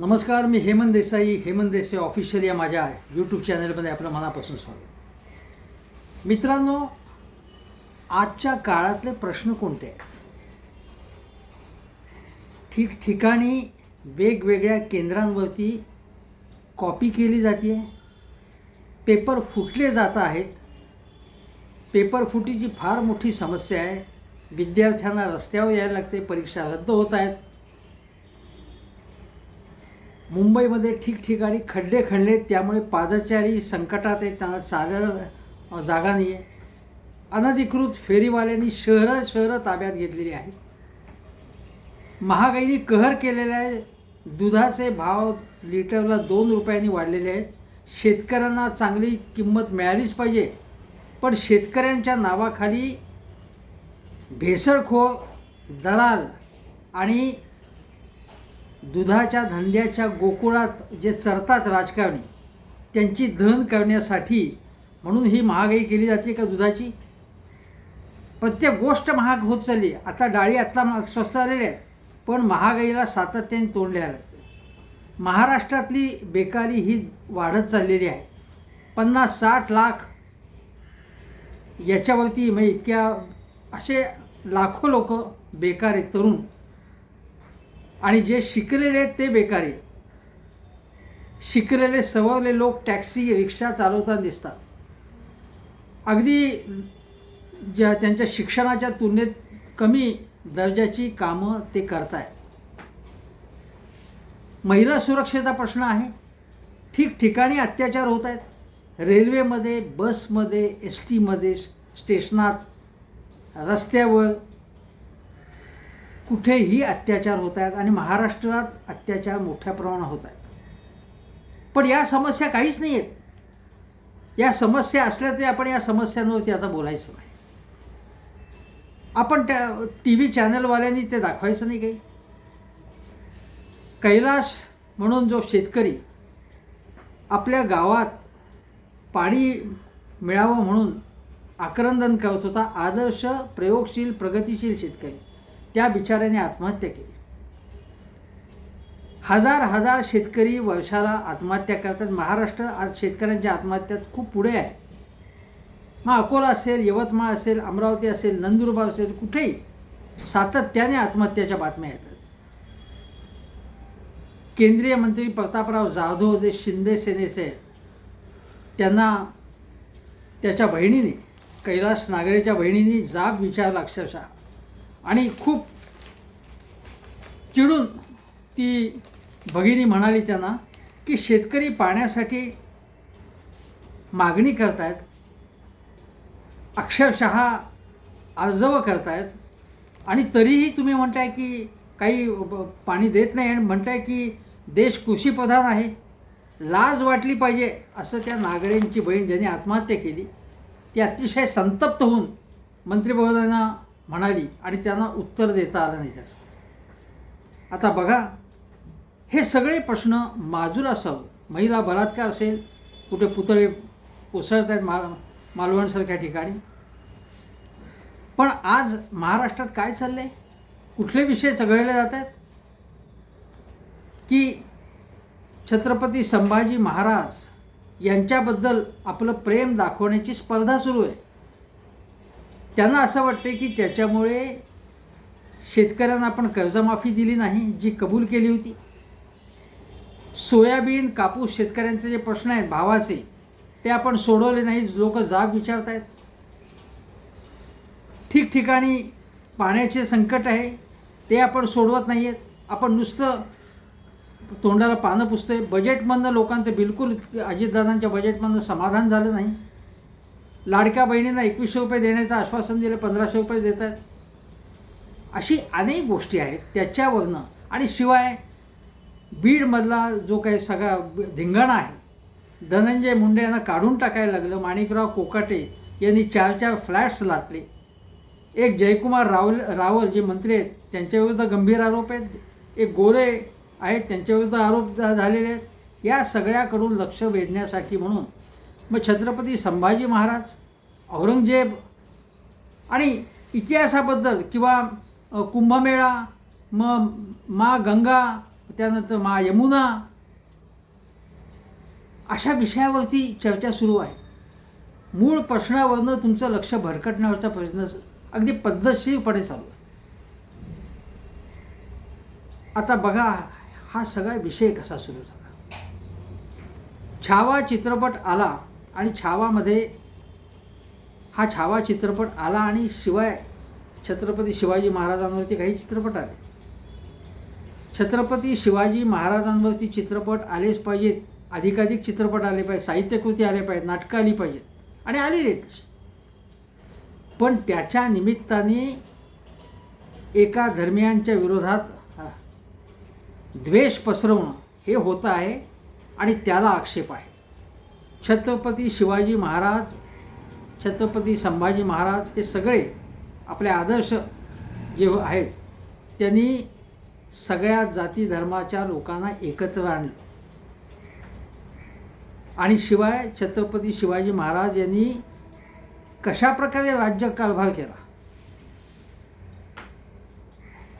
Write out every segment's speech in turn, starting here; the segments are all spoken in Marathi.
नमस्कार मी हेमंत देसाई हेमंत देसाई ऑफिशियल या माझ्या यूट्यूब चॅनलमध्ये आपलं मनापासून स्वागत. मित्रांनो आजच्या काळातले प्रश्न कोणते आहेत? ठिकठिकाणी वेगवेगळ्या केंद्रांवरती कॉपी केली जाते पेपर फुटले जात आहेत. पेपर फुटीची फार मोठी समस्या आहे. विद्यार्थ्यांना रस्त्यावर यायला लागते परीक्षा रद्द होत आहेत. मुंबईमध्ये ठिकठिकाणी खड्डे खणले त्यामुळे पादचारी संकटात आहेत त्यांना चालायला जागा नाही आहे अनधिकृत फेरीवाल्यांनी शहरं शहरं ताब्यात घेतलेली आहेत महागाईने कहर केलेला आहे. दुधाचे भाव लिटरला दोन रुपयांनी वाढलेले आहेत. शेतकऱ्यांना चांगली किंमत मिळालीच पाहिजे. पण शेतकऱ्यांच्या नावाखाली भेसळखोर दलाल आणि दुधाच्या धंद्याच्या गोकुळात जे चरतात राजकारणी त्यांची धन करण्यासाठी म्हणून ही महागाई केली जाते का दुधाची? प्रत्येक गोष्ट महाग होत चालली. आता डाळी आत्ता महाग स्वस्त आलेल्या आहेत पण महागाईला सातत्याने तोंड द्यायला लागते महाराष्ट्रातली बेकारी ही वाढत चाललेली आहे. पन्नास साठ लाख याच्यावरती म्हणजे इतक्या असे लाखो लोक बेकार आहेत तरुण. आणि जे शिकलेले आहेत ते बेकारी. शिकलेले सवरले लोक टॅक्सी रिक्षा चालवताना दिसतात. अगदी ज्या त्यांच्या शिक्षणाच्या तुलनेत कमी दर्जाची कामं ते करत आहेत महिला सुरक्षेचा प्रश्न आहे. ठिकठिकाणी अत्याचार होत आहेत. रेल्वेमध्ये बसमध्ये एस टीमध्ये स्टेशनात रस्त्यावर कुठेही अत्याचार होत आहेत आणि महाराष्ट्रात अत्याचार मोठ्या प्रमाणात होत आहेत. पण या समस्या काहीच नाही आहेत. या समस्या असल्या तरी आपण या समस्यांवरती आता बोलायचं नाही. आपण त्या टी व्ही चॅनलवाल्यांनी ते दाखवायचं नाही काही. कैलास म्हणून जो शेतकरी आपल्या गावात पाणी मिळावं म्हणून आक्रंदन करत होता आदर्श प्रयोगशील प्रगतिशील शेतकरी. त्या बिचाऱ्याने आत्महत्या केली. हजार हजार शेतकरी वर्षाला आत्महत्या करतात. महाराष्ट्र आज शेतकऱ्यांच्या आत्महत्यात खूप पुढे आहे. मग अकोला असेल यवतमाळ असेल अमरावती असेल नंदुरबार असेल कुठेही सातत्याने आत्महत्याच्या बातम्या येतात. केंद्रीय मंत्री प्रतापराव जाधव जे शिंदे सेनेचे आहेत त्यांना त्याच्या बहिणीने कैलास नागरेच्या बहिणीने जाब विचारला अक्षरशः. आणि खूप चिडून ती भगिनी म्हणाली त्यांना की शेतकरी पाण्यासाठी मागणी करतायत अक्षरशः अर्जव करतायत. आणि तरीही तुम्ही म्हणताय की काही पाणी देत नाही आणि म्हणताय की देश कृषीप्रधान आहे. लाज वाटली पाहिजे असं त्या नागरेंची बहीण ज्यांनी आत्महत्या केली ती अतिशय संतप्त होऊन मंत्रिमहोदयांना म्हणाली आणि त्यांना उत्तर देता आलं नाही त्याचं. आता बघा हे सगळे प्रश्न माजूर असावं. महिला बलात्कार असेल कुठे पुतळे कोसळत आहेत मा मालवणसारख्या ठिकाणी. पण आज महाराष्ट्रात काय चाललं आहे कुठले विषय चघळले जात आहेत की छत्रपती संभाजी महाराज यांच्याबद्दल आपलं प्रेम दाखवण्याची स्पर्धा सुरू आहे. त्यांना असं वाटते की त्याच्यामुळे शेतकऱ्यांना आपण कर्जमाफी दिली नाही जी कबूल केली होती. सोयाबीन कापूस शेतकऱ्यांचे जे प्रश्न आहेत भावाचे ते आपण सोडवले नाही लोक जाब विचारत आहेत ठिकठिकाणी पाण्याचे संकट आहे ते आपण सोडवत नाही आहेत आपण नुसतं तोंडाला पानं पुसतोय. बजेटमधनं लोकांचं बिलकुल अजितदादांच्या बजेटमधनं समाधान झालं नाही. लाडक्या बहिणींना एकवीसशे रुपये देण्याचं आश्वासन दिलं पंधराशे रुपये देत आहेत अशी अनेक गोष्टी आहेत. त्याच्यावरनं आणि शिवाय बीडमधला जो काही सगळा धिंगाणा आहे धनंजय मुंडे यांना काढून टाकायला लागलं. माणिकराव कोकाटे यांनी चार चार फ्लॅट्स लाटले. एक जयकुमार रावल रावल जे मंत्री आहेत त्यांच्याविरुद्ध गंभीर आरोप आहेत. एक गोरे आहेत त्यांच्याविरुद्ध आरोप झालेले आहेत. या सगळ्याकडून लक्ष वेधण्यासाठी म्हणून मग छत्रपती संभाजी महाराज औरंगजेब आणि इतिहासाबद्दल किंवा कुंभमेळा मग मा गंगा त्यानंतर मा यमुना अशा विषयावरती चर्चा सुरू आहे. मूळ प्रश्नावरनं तुमचं लक्ष भरकटण्यावरचा प्रश्न अगदी पद्धतशीरपणे चालू आहे. आता बघा हा सगळा विषय कसा सुरू झाला? छावा चित्रपट आला आणि छावामध्ये हा छावा चित्रपट आला आणि शिवाय छत्रपती शिवाजी महाराजांवरती काही चित्रपट आले. छत्रपती शिवाजी महाराजांवरती चित्रपट आलेच पाहिजेत. अधिकाधिक चित्रपट आले पाहिजे साहित्यकृती आले पाहिजेत. नाटकं आली पाहिजेत. आणि आलेलेच पण त्याच्या निमित्ताने एका धर्मियांच्या विरोधात द्वेष पसरवणं हे होतं आहे आणि त्याला आक्षेप आहे. छत्रपती शिवाजी महाराज छत्रपती संभाजी महाराज हे सगळे आपले आदर्श जे आहेत त्यांनी सगळ्या जाती धर्माच्या लोकांना एकत्र आणलं. आणि शिवाय छत्रपती शिवाजी महाराज यांनी कशा प्रकारे राज्यकारभार केला?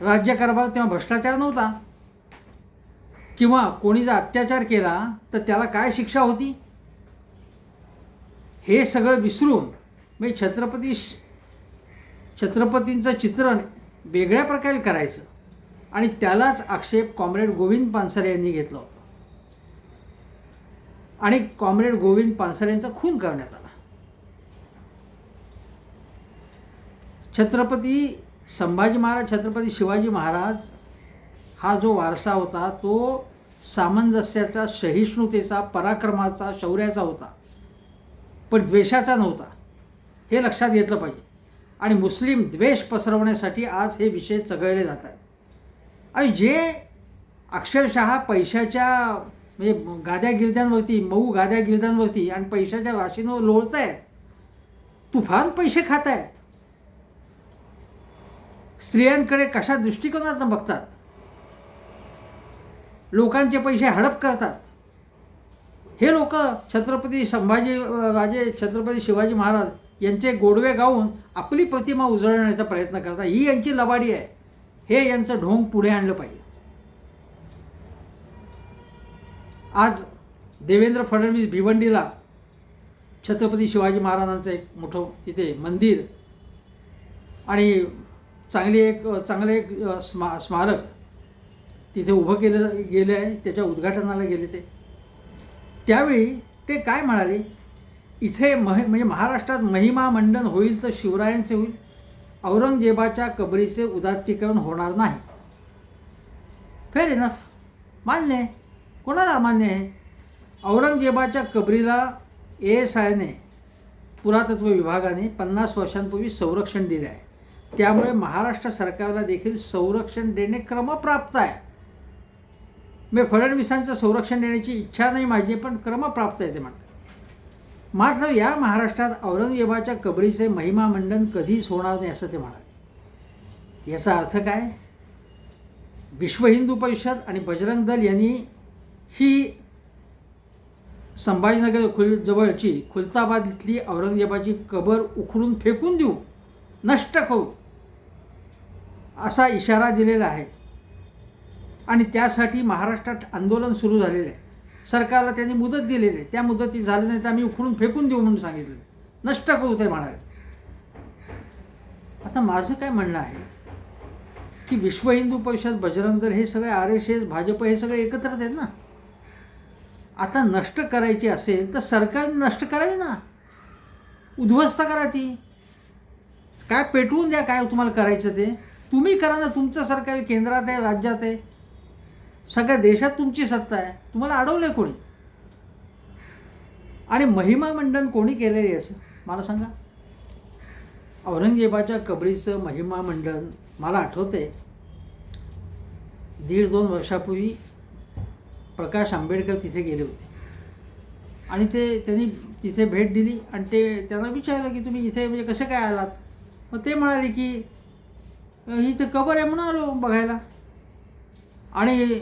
राज्यकारभार तेव्हा भ्रष्टाचार नव्हता. किंवा कोणी जर अत्याचार केला तर त्याला काय शिक्षा होती? हे सगळं विसरून म्हणजे छत्रपती छत्रपतींचं चित्रण वेगळ्या प्रकारे करायचं. आणि त्यालाच आक्षेप कॉम्रेड गोविंद पानसरे यांनी घेतला होता. आणि कॉम्रेड गोविंद पानसरे यांचा खून करण्यात आला. छत्रपती संभाजी महाराज छत्रपती शिवाजी महाराज हा जो वारसा होता तो सामंजस्याचा सहिष्णुतेचा पराक्रमाचा शौर्याचा होता. पण द्वेषाचा नव्हता. हे लक्षात घेतलं पाहिजे. आणि मुस्लिम द्वेष पसरवण्यासाठी आज हे विषय चघळले जात आहेत. आणि जे अक्षरशः पैशाच्या म्हणजे गाद्या गिरद्यांवरती मऊ गाद्या गिरद्यांवरती आणि पैशाच्या राशींवर लोळत आहेत तुफान पैसे खात आहेत. स्त्रियांकडे कशा दृष्टिकोनातून बघतात? लोकांचे पैसे हडप करतात. हे लोक छत्रपती संभाजी राजे छत्रपती शिवाजी महाराज यांचे गोडवे गाऊन आपली प्रतिमा उजळण्याचा प्रयत्न करतात. ही यांची लबाडी आहे. हे यांचं ढोंग पुढे आणलं पाहिजे. आज देवेंद्र फडणवीस भिवंडीला छत्रपती शिवाजी महाराजांचं एक मोठं तिथे मंदिर आणि चांगली एक चांगलं एक स्मा स्मारक तिथे उभं केलं गेलं आहे. त्याच्या उद्घाटनाला गेले ते. त्यावेळी ते काय म्हणाले? इथे मह म्हणजे महाराष्ट्रात महिमा मंडन होईल तर शिवरायांचे होईल. औरंगजेबाच्या कबरीचे उदात्तीकरण होणार नाही. फेर इनफ मान्य आहे. कोणाला मान्य आहे? औरंगजेबाच्या कबरीला ए एस आयने पुरातत्व विभागाने पन्नास वर्षांपूर्वी संरक्षण दिले आहे. त्यामुळे महाराष्ट्र सरकारला देखील संरक्षण देणे क्रमप्राप्त आहे. मी फडणवीसांचं संरक्षण देण्याची इच्छा नाही माझी पण क्रमप्राप्त आहे ते म्हणतात. मात्र या महाराष्ट्रात औरंगजेबाच्या कबरीचे महिमा मंडन कधीच होणार नाही असं ते म्हणाले याचा अर्थ काय? विश्व हिंदू परिषद आणि बजरंग दल यांनी ही संभाजीनगर खुल जवळची खुलताबाद इथली औरंगजेबाची कबर उखडून फेकून देऊ नष्ट करू असा इशारा दिलेला आहे. आणि त्यासाठी महाराष्ट्रात आंदोलन सुरू झालेलं आहे. सरकारला त्यांनी मुदत दिलेली आहे. त्या मुदती झाली नाही तर आम्ही उखडून फेकून देऊ म्हणून सांगितलं. नष्ट करू ते म्हणाले. आता माझं काय म्हणणं आहे की विश्व हिंदू परिषद बजरंग दल हे सगळे आर एस एस भाजप हे सगळे एकत्रच आहेत ना? आता नष्ट करायची असेल तर सरकारने नष्ट करावी ना? उद्ध्वस्त करा ती. काय पेटवून द्या काय तुम्हाला करायचं ते? तुम्ही करा ना तुमचं सरकार केंद्रात आहे राज्यात आहे. सगळ्या देशात तुमची सत्ता आहे. तुम्हाला अडवलं आहे कोणी? आणि महिमा मंडन कोणी केलेली आहे? असं मला सांगा. औरंगजेबाच्या कबरीचं महिमा मंडन मला आठवते दीड दोन वर्षापूर्वी प्रकाश आंबेडकर तिथे गेले होते. आणि ते त्यांनी तिथे भेट दिली आणि ते त्यांना विचारलं की तुम्ही इथे म्हणजे कसे काय आलात? मग ते म्हणाले की ही तर कबर आहे म्हणून आलो बघायला. आणि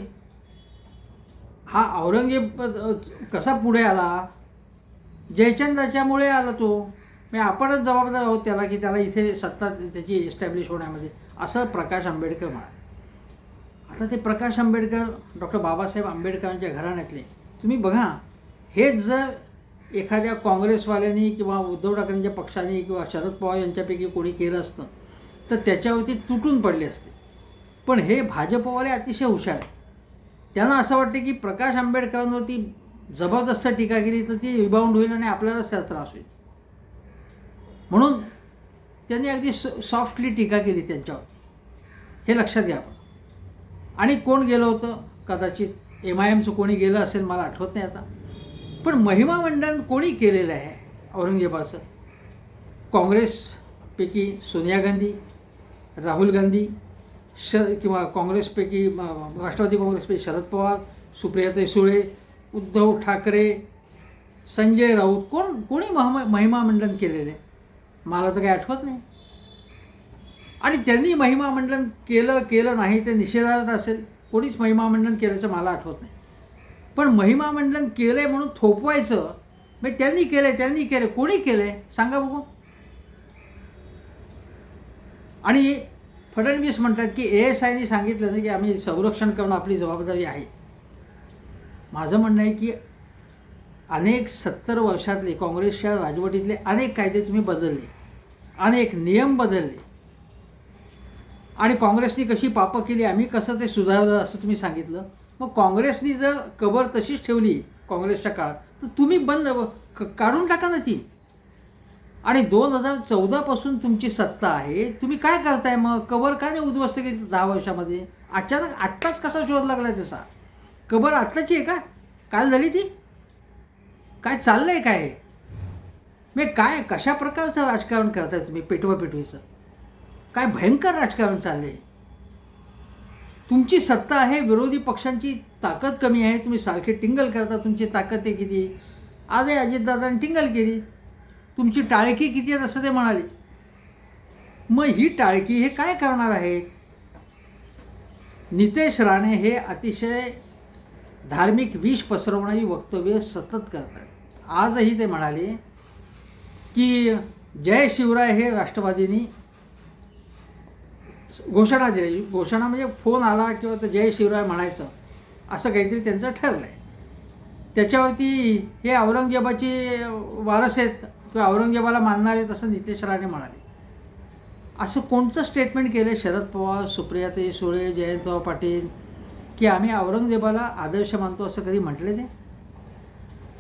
हा औरंगजेब कसा पुढे आला? जयचंद्राच्यामुळे आला तो. म्हणजे आपणच जबाबदार आहोत त्याला की त्याला इथे सत्ता त्याची एस्टॅब्लिश होण्यामध्ये. असं प्रकाश आंबेडकर म्हणाले. आता ते प्रकाश आंबेडकर डॉक्टर बाबासाहेब आंबेडकरांच्या घराण्यातले. तुम्ही बघा हेच जर एखाद्या काँग्रेसवाल्यांनी किंवा उद्धव ठाकरेंच्या पक्षाने किंवा शरद पवार यांच्यापैकी कोणी केलं असतं तर त्याच्यावरती तुटून पडले असते. पण हे भाजपवाले अतिशय हुशार आहेत. त्यांना असं वाटतं की प्रकाश आंबेडकरांवरती जबरदस्त टीका केली तर ती रिबाउंड होईल आणि आपल्यालाच त्याचा त्रास होईल. म्हणून त्यांनी अगदी सॉफ्टली टीका केली त्यांच्यावर. हे लक्षात घ्या आपण. आणि कोण गेलं होतं? कदाचित एम आय एमचं कोणी गेलं असेल मला आठवत नाही आता. पण महिमा मंडळ कोणी केलेलं आहे? औरंगजेबाचं काँग्रेसपैकी सोनिया गांधी राहुल गांधी श किंवा काँग्रेसपैकी राष्ट्रवादी काँग्रेसपैकी शरद पवार सुप्रियाताई सुळे उद्धव ठाकरे संजय राऊत कोण कोणी महा महिमामंडन केलेलं? आहे मला तर काही आठवत नाही. आणि त्यांनी महिमामंडन केलं केलं नाही ते निषेधार्थ असेल कोणीच महिमामंडन केल्याचं मला आठवत नाही. पण महिमामंडन केलं आहे म्हणून थोपवायचं मग त्यांनी केलं आहे त्यांनी केलं कोणी केलं आहे सांगा बघू. आणि फडणवीस म्हणतात की ए एस आयने सांगितलं ना की आम्ही संरक्षण करणं आपली जबाबदारी आहे. माझं म्हणणं आहे की अनेक सत्तर वर्षातले काँग्रेसच्या राजवटीतले अनेक कायदे तुम्ही बदलले. अनेक नियम बदलले. आणि काँग्रेसनी कशी पापं केली आम्ही कसं ते सुधारलं असं तुम्ही सांगितलं. मग काँग्रेसनी जर कबर तशीच ठेवली काँग्रेसच्या काळात तर तुम्ही बंद क- काढून टाका ना ती. आणि दोन हजार चौदापासून तुमची सत्ता आहे. तुम्ही काय करताय मग? कबर का नाही उद्ध्वस्त केली दहा वर्षामध्ये? अचानक आत्ताच कसा शोध लागला तसा? कबर आत्ताची आहे का? काल झाली ती? काय चाललं आहे काय? मी काय कशा प्रकारचं राजकारण करताय तुम्ही पेटवा पेटवीचं काय भयंकर राजकारण चाललंय? तुमची सत्ता आहे विरोधी पक्षांची ताकद कमी आहे तुम्ही सारखे टिंगल करता तुमची ताकद आहे किती? आज आहे अजितदादांनी टिंगल केली. तुमची टाळकी किती आहे असं ते म्हणाले. मग ही टाळकी हे काय करणार आहेत नितेश राणे हे अतिशय धार्मिक विष पसरवणारी वक्तव्य सतत करतात. आजही ते म्हणाले की जय शिवराय हे राष्ट्रवादीनी घोषणा दिली. घोषणा म्हणजे फोन आला किंवा तर जय शिवराय म्हणायचं असं काहीतरी त्यांचं ठरलं आहे त्याच्यावरती हे औरंगजेबाची वारस आहेत. किंवा औरंगजेबाला मानणार तसं नितेश राणे म्हणाले. असं कोणतं स्टेटमेंट केलं शरद पवार सुप्रियाताई सुळे जयंतराव पाटील की आम्ही औरंगजेबाला आदर्श मानतो असं कधी म्हटले ते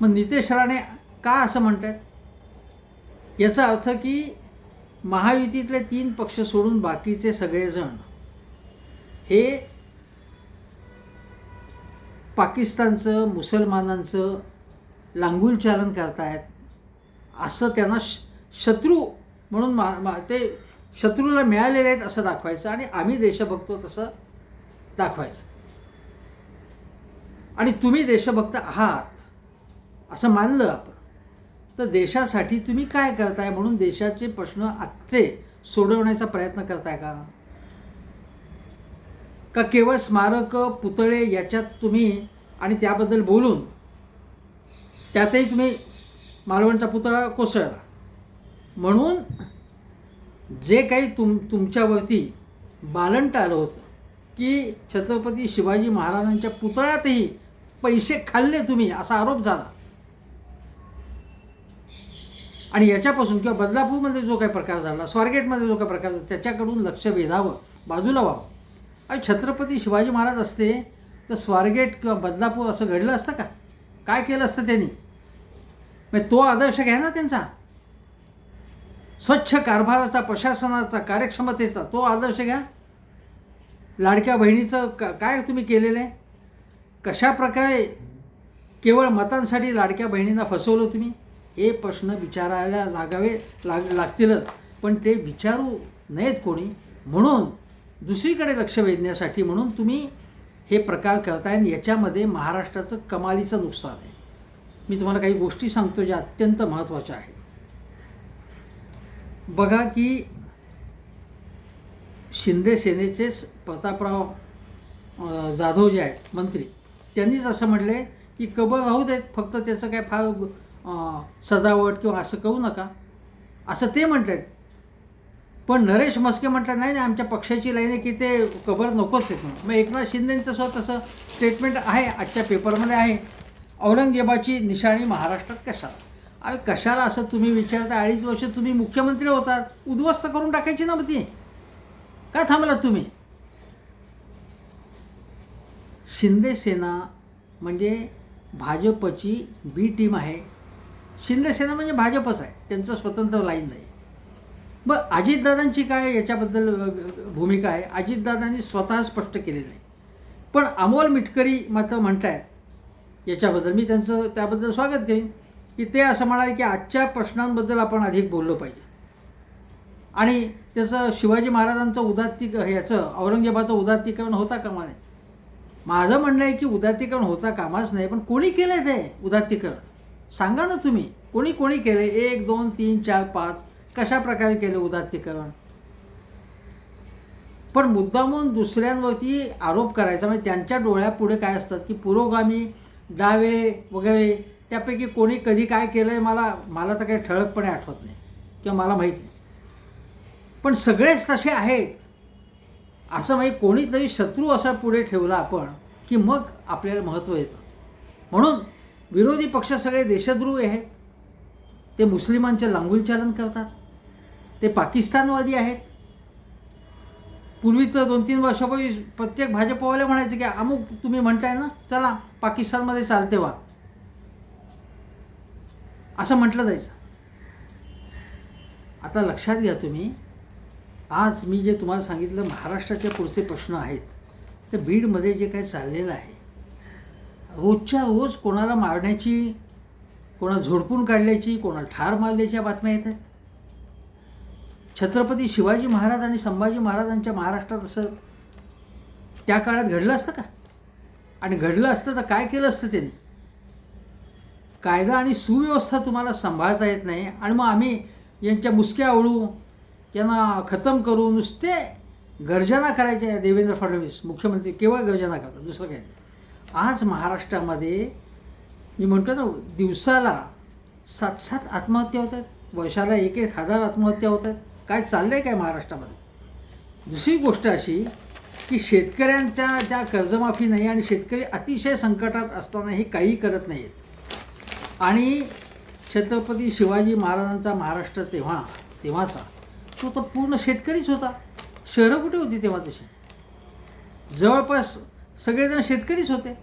मग नितेश राणे का असं म्हणत आहेत याचा अर्थ की महायुतीतले तीन पक्ष सोडून बाकीचे सगळेजण हे पाकिस्तानचं मुसलमानांचं लांगूल चालन करतायत. असं त्यांना श शत्रू म्हणून मा मा ते शत्रूला मिळालेले आहेत असं दाखवायचं आणि आम्ही देशभक्त तसं दाखवायचं. आणि तुम्ही देशभक्त आहात असं मानलं आपण. तर देशासाठी तुम्ही काय करताय म्हणून देशाचे प्रश्न आत्ते सोडवण्याचा प्रयत्न करताय का? का केवळ स्मारक पुतळे याच्यात तुम्ही आणि त्याबद्दल बोलून त्यातही तुम्ही मालवणचा पुतळा कोसळला. म्हणून जे काही तुम तुमच्यावरती बालंट आलं होतं की छत्रपती शिवाजी महाराजांच्या पुतळ्यातही पैसे खाल्ले तुम्ही असा आरोप झाला. आणि याच्यापासून किंवा बदलापूरमध्ये जो काही प्रकार झाला स्वारगेटमध्ये जो काही प्रकार झाला त्याच्याकडून लक्ष वेधावं बाजूला व्हावं. आणि छत्रपती शिवाजी महाराज असते तर स्वारगेट किंवा बदलापूर असं घडलं असतं का? काय केलं असतं त्यांनी? मग तो आदर्श घ्या ना त्यांचा. स्वच्छ कारभाराचा प्रशासनाचा कार्यक्षमतेचा तो आदर्श घ्या. लाडक्या बहिणीचं का काय तुम्ही केलेलं आहे? कशा प्रकारे केवळ मतांसाठी लाडक्या बहिणींना फसवलं तुम्ही? हे प्रश्न विचारायला लागावे लाग लागतीलच. पण ते विचारू नयेत कोणी. म्हणून दुसरीकडे लक्ष वेधण्यासाठी म्हणून तुम्ही हे प्रकार करताय आणि याच्यामध्ये महाराष्ट्राचं कमालीचं नुकसान आहे. मी तुम्हाला काही गोष्टी सांगतो ज्या अत्यंत महत्त्वाच्या आहेत. बघा की शिंदे सेनेचेच प्रतापराव जाधव जे आहेत मंत्री त्यांनीच असं म्हटले की कबर राहू देत फक्त त्याचं काय फार सजावट किंवा असं करू नका. असं ते म्हणत आहेत पण नरेश म्हस्के म्हणतात नाही नाही आमच्या पक्षाची लाईन आहे की ते कबर नकोच आहेत म्हणून. मग एकनाथ शिंदेंचं स्वतः तसं स्टेटमेंट आहे आजच्या पेपरमध्ये आहे. औरंगजेबाची निशाणी महाराष्ट्रात कशाला? अरे कशाला असं तुम्ही विचारता? अडीच वर्ष तुम्ही मुख्यमंत्री होतात. उद्ध्वस्त करून टाकायची ना मग ती का थांबलात तुम्ही? शिंदे सेना म्हणजे भाजपची बी टीम आहे. शिंदे सेना म्हणजे भाजपच आहे. त्यांचं स्वतंत्र लाईन नाही. मग अजितदादांची काय याच्याबद्दल भूमिका आहे? अजितदादांनी स्वतः स्पष्ट केलेलं आहे. पण अमोल मिटकरी मात्र म्हणतायत याच्याबद्दल मी त्यांचं त्याबद्दल स्वागत करेन. की ते असं म्हणाले की आजच्या प्रश्नांबद्दल आपण अधिक बोललो पाहिजे. आणि त्याचं शिवाजी महाराजांचं उदात्तिक याचं औरंगजेबाचं उदात्तीकरण होता कामा नये. माझं म्हणणं आहे की उदात्तीकरण होता कामाच नाही पण कोणी केलं आहे ते उदात्तीकरण? सांगा ना तुम्ही कोणी कोणी केले एक दोन तीन चार पाच कशा प्रकारे केलं उदात्तीकरण? पण मुद्दामून दुसऱ्यांवरती आरोप करायचा म्हणजे त्यांच्या डोळ्यापुढे काय असतात की पुरोगामी डावे वगैरे त्यापैकी कोणी कधी काय केलं आहे मला मला तर काही ठळकपणे आठवत नाही किंवा मला माहीत नाही. पण सगळेच तसे आहेत. असं म्हणजे कोणीतरी शत्रू असा पुढे ठेवला आपण की मग आपल्याला महत्त्व येतं. म्हणून विरोधी पक्ष सगळे देशद्रोही आहेत. ते मुस्लिमांचे लांगुलचालन करतात. ते पाकिस्तानवादी आहेत. पूर्वी तर दोन तीन वर्षापूर्वी प्रत्येक भाजपवाले म्हणायचे की अमुक तुम्ही म्हणताय ना चला पाकिस्तानमध्ये चालते वा. असं म्हटलं जायचं. आता लक्षात घ्या तुम्ही आज मी जे तुम्हाला सांगितलं महाराष्ट्राचे पुढचे प्रश्न आहेत तर बीडमध्ये जे काही चाललेलं आहे रोजच्या रोज कोणाला मारण्याची कोणा झोडपून काढल्याची कोणा ठार मारल्याच्या बातम्या येत आहेत. छत्रपती शिवाजी महाराज आणि संभाजी महाराजांच्या महाराष्ट्रात असं त्या काळात घडलं असतं का? आणि घडलं असतं तर काय केलं असतं त्यांनी? कायदा आणि सुव्यवस्था तुम्हाला सांभाळता येत नाही. आणि मग आम्ही यांच्या मुसक्या ओळू यांना खतम करू नुसते गर्जना करायच्या देवेंद्र फडणवीस. मुख्यमंत्री केवळ गर्जना करतात दुसरं काय नाही. आज महाराष्ट्रामध्ये मी म्हणतो ना दिवसाला सात सात आत्महत्या होत आहेत वर्षाला एक एक हजार आत्महत्या होत आहेत काय चाललं आहे काय महाराष्ट्रामध्ये? दुसरी गोष्ट अशी की शेतकऱ्यांच्या त्या कर्जमाफी नाही आणि शेतकरी अतिशय संकटात असतानाही काही करत नाही आहेत आणि छत्रपती शिवाजी महाराजांचा महाराष्ट्र तेव्हा तेव्हाचा तो तर पूर्ण शेतकरीच होता. शहरं कुठे होती तेव्हा तशी? जवळपास सगळेजण शेतकरीच होते.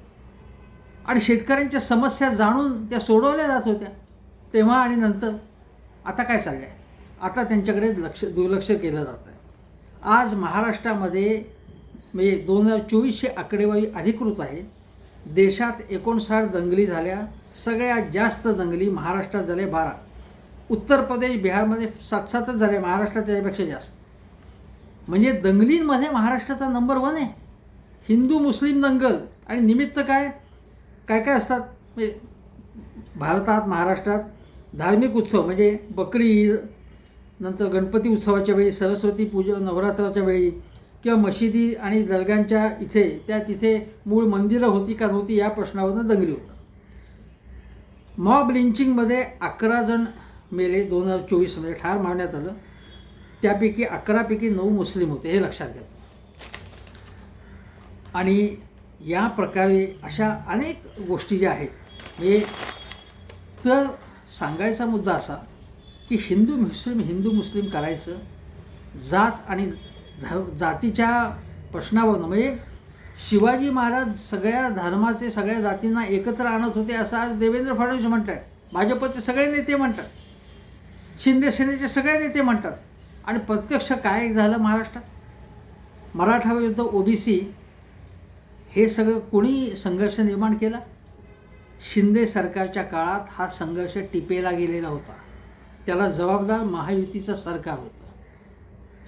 आणि शेतकऱ्यांच्या समस्या जाणून त्या सोडवल्या जात होत्या. तेव्हा आणि नंतर. आता काय चाललं आहे आता त्यांच्याकडे लक्ष दुर्लक्ष केलं जातं आहे आज महाराष्ट्रामध्ये म्हणजे दोन हजार चोवीसशे आकडेवारी अधिकृत आहे. देशात एकोणसाठ दंगली झाल्या. सगळ्यात जास्त दंगली महाराष्ट्रात झाल्या बारा. उत्तर प्रदेश बिहारमध्ये सात सातच झाले महाराष्ट्रात त्याच्यापेक्षा जास्त. म्हणजे दंगलींमध्ये महाराष्ट्राचा नंबर वन आहे. हिंदू मुस्लिम दंगल. आणि निमित्त काय? काय काय असतात? म्हणजे भारतात महाराष्ट्रात धार्मिक उत्सव म्हणजे बकरी ईद नंतर गणपती उत्सवाच्या वेळी सरस्वती पूजा नवरात्राच्या वेळी किंवा मशिदी आणि दर्ग्यांच्या इथे त्या तिथे मूळ मंदिरं होती का नव्हती या प्रश्नावरनं दंगली होतात मॉब लिंचिंगमध्ये अकरा जण मेले दोन हजार चोवीसमध्ये ठार मारण्यात आलं. त्यापैकी अकरापैकी नऊ मुस्लिम होते हे लक्षात घ्या. आणि या प्रकारे अशा अनेक गोष्टी ज्या आहेत हे तर सांगायचा मुद्दा असा की हिंदू मुस्लिम हिंदू मुस्लिम करायचं. जात आणि ध जातीच्या प्रश्नावरनं म्हणजे शिवाजी महाराज सगळ्या धर्माचे सगळ्या जातींना एकत्र आणत होते असं आज देवेंद्र फडणवीस म्हणतात. भाजपचे सगळे नेते म्हणतात. शिंदे सेनेचे सगळे नेते म्हणतात. आणि प्रत्यक्ष काय झालं महाराष्ट्रात? मराठा विरुद्ध ओबीसी हे सगळं कोणी संघर्ष निर्माण केला? शिंदे सरकारच्या काळात हा संघर्ष टिपेला गेलेला होता. त्याला जबाबदार महायुतीचं सरकार होतं.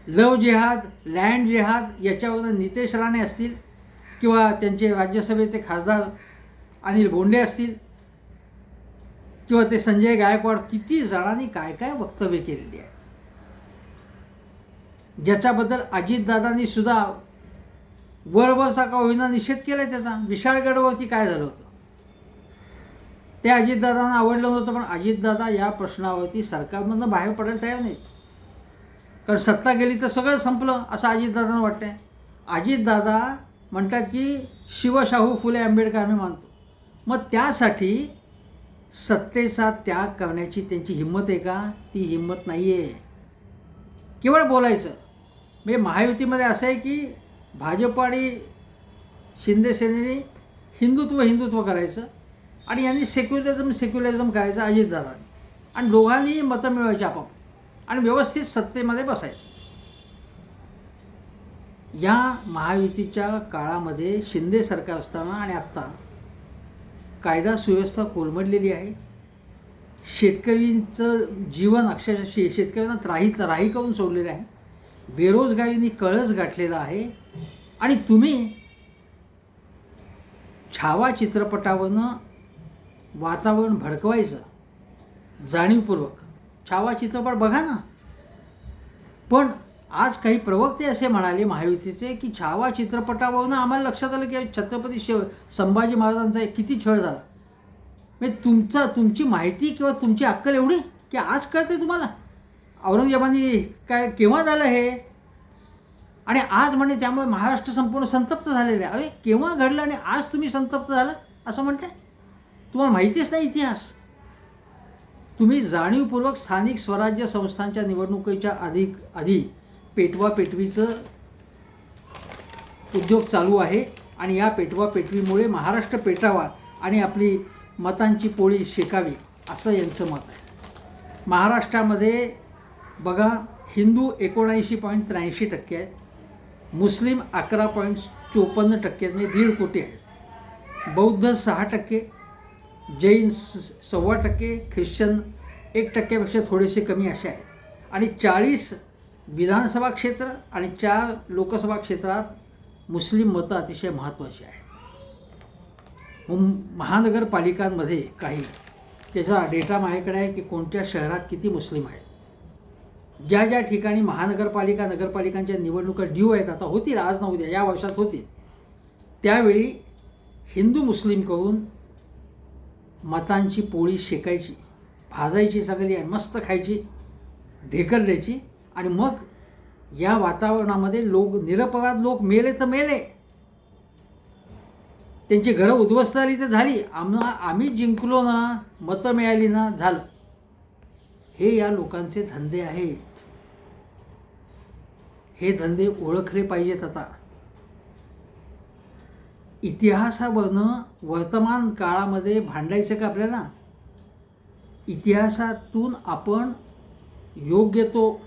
लव जेहाद लँड जेहाद याच्यावर नितेश राणे असतील किंवा त्यांचे राज्यसभेचे खासदार अनिल बोंडे असतील किंवा ते संजय गायकवाड किती जणांनी काय काय वक्तव्य केलेली आहे ज्याच्याबद्दल अजितदादांनी सुद्धा वरवरचा का होईना निषेध केला त्याचा. विशाळगडवरती काय झालं होतं? ते अजितदादांना आवडलं नव्हतं पण अजितदादा या प्रश्नावरती सरकारमधनं बाहेर पडायला तयार नाहीत. कारण सत्ता गेली तर सगळं संपलं असं अजितदादांना वाटतंय. अजितदादा म्हणतात की शिवशाहू फुले आंबेडकर आम्ही मानतो. मग त्यासाठी सत्तेचा त्याग करण्याची त्यांची हिंमत आहे का? ती हिंमत नाही आहे केवळ बोलायचं. म्हणजे महायुतीमध्ये असं आहे की भाजप आणि शिंदेसेनेने हिंदुत्व हिंदुत्व करायचं. आणि यांनी सेक्युलरिझम सेक्युलरिझम करायचं अजितदादा आणि दोघांनी मतं मिळवायची आपाप आणि व्यवस्थित सत्तेमध्ये बसायचं. या महायुतीच्या काळामध्ये शिंदे सरकार असताना आणि आत्ता कायदा सुव्यवस्था कोलमडलेली आहे. शेतकरींचं जीवन अक्षरशः शे शेतकऱ्यांना त्राही त्राही करून सोडलेलं आहे. बेरोजगारीने कळस गाठलेला आहे. आणि तुम्ही छावा चित्रपटावरनं वातावरण भडकवायचं. जाणीवपूर्वक. छावा चित्रपट बघा ना. पण आज काही प्रवक्ते असे म्हणाले महायुतीचे की छावा चित्रपटावरून आम्हाला लक्षात आलं की छत्रपती शिव संभाजी महाराजांचा एक किती छळ झाला. म्हणजे तुमचा तुमची माहिती किंवा तुमची अक्कल एवढी की आज कळते तुम्हाला. औरंगजेबाने काय केव्हा झालं हे? आणि आज म्हणजे त्यामुळे महाराष्ट्र संपूर्ण संतप्त झालेलं आहे. अरे केव्हा घडलं आणि आज तुम्ही संतप्त झालं असं म्हणताय तुम्हाला माहितीच नाही इतिहास. तुम्ही जाणीवपूर्वक स्थानिक स्वराज्य संस्थांच्या निवडणुकीच्या अधिक आधी पेटवा पेटवीचं उद्योग चालू आहे आणि या पेटवा पेटवीमुळे महाराष्ट्र पेटावा आणि आपली मतांची पोळी शेकावी असं यांचं मत आहे. महाराष्ट्रामध्ये बघा हिंदू एकोणऐंशी पॉईंट त्र्याऐंशी टक्के आहेत. मुस्लिम अकरा पॉईंट चोपन्न टक्के म्हणजे दीड कोटी आहेत. बौद्ध सहा टक्के जैन स सव्वा टक्के ख्रिश्चन एक टक्क्यापेक्षा थोडेसे कमी असे आहेत. आणि चाळीस विधानसभा क्षेत्र आणि चार लोकसभा क्षेत्रात मुस्लिम मतं अतिशय महत्त्वाची आहेत. महानगरपालिकांमध्ये काही त्याचा डेटा माझ्याकडे आहे की कोणत्या शहरात किती मुस्लिम आहेत. ज्या ज्या ठिकाणी महानगरपालिका नगरपालिकांच्या निवडणुका ड्यू आहेत आता होतील आज ना उद्या या वर्षात होतील त्यावेळी हिंदू मुस्लिम करून मतांची पोळी शेकायची भाजायची सगळी आणि मस्त खायची ढेकर द्यायची. आणि मग या वातावरणामध्ये लोक निरपराध लोक मेले तर मेले. त्यांची घरं उद्ध्वस्त झाली तर झाली. आम्हा आम्ही जिंकलो ना मतं मिळाली ना झालं. हे या लोकांचे धंदे आहेत. हे धंदे ओळखले पाहिजेत आता. इतिहासावरनं वर्तमान काळामध्ये भांडायचं का आपल्याला? इतिहासातून आपण योग्य तो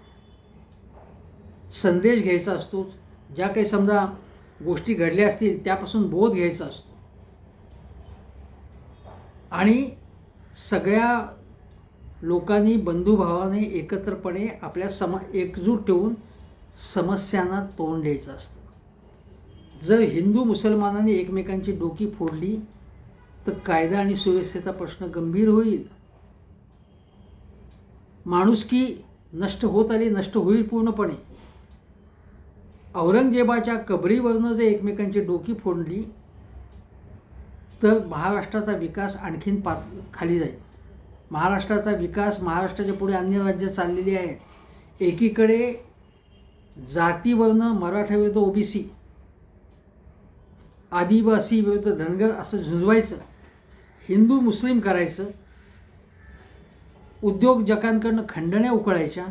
संदेश घ्यायचा असतो. ज्या काही समजा गोष्टी घडल्या असतील त्यापासून बोध घ्यायचा असतो. आणि सगळ्या लोकांनी बंधुभावाने एकत्रपणे आपल्या सम एकजूट ठेवून समस्यांना तोंड द्यायचं असतं. जर हिंदू मुसलमानांनी एकमेकांची डोकी फोडली तर कायदा आणि सुव्यवस्थेचा प्रश्न गंभीर होईल. माणुसकी नष्ट होत आली नष्ट होईल पूर्णपणे. औरंगजेबाच्या कबरीवरनं जर एकमेकांची डोकी फोडली तर महाराष्ट्राचा विकास आणखीन पा खाली जाईल. महाराष्ट्राचा विकास महाराष्ट्राच्या पुढे अन्य राज्य चाललेली आहेत एकीकडे जातीवरनं मराठा विरुद्ध ओबीसी आदिवासी विरुद्ध धनगर असं झुंजवायचं हिंदू मुस्लिम करायचं उद्योगजकांकडनं खंडण्या उकळायच्या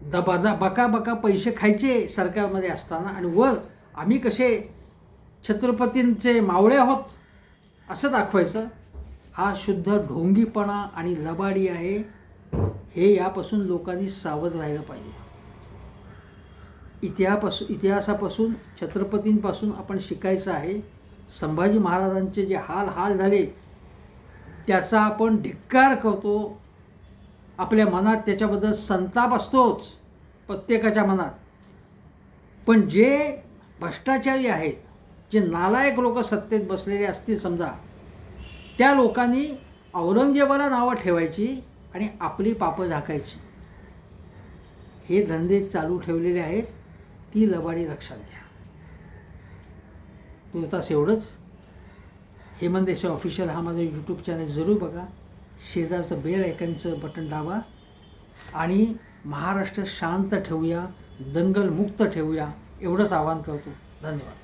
दबादा बका बका पैसे खायचे सरकारमध्ये असताना आणि वर आम्ही कसे छत्रपतींचे मावळे आहोत असं दाखवायचं हा शुद्ध ढोंगीपणा आणि लबाडी आहे. हे यापासून लोकांनी सावध राहिलं पाहिजे. इतिहापासून इतिहासापासून छत्रपतींपासून आपण शिकायचं आहे. संभाजी महाराजांचे जे हाल हाल झाले त्याचा आपण धिक्कार करतो. आपल्या मनात त्याच्याबद्दल संताप असतोच प्रत्येकाच्या मनात. पण जे भ्रष्टाचारी आहेत जे नालायक लोक सत्तेत बसलेले असतील समजा त्या लोकांनी औरंगजेबाला नावं ठेवायची आणि आपली पापं झाकायची. हे धंदे चालू ठेवलेले आहेत. ती लबाडी लक्षात घ्या. तुर्तास एवढंच. हेमंत देसाई ऑफिशियल हा माझा यूट्यूब चॅनल जरूर बघा. शेजारचं बेल आयकनचं बटन दाबा. आणि महाराष्ट्र शांत ठेवूया दंगलमुक्त ठेवूया एवढंच आवाहन करतो. धन्यवाद.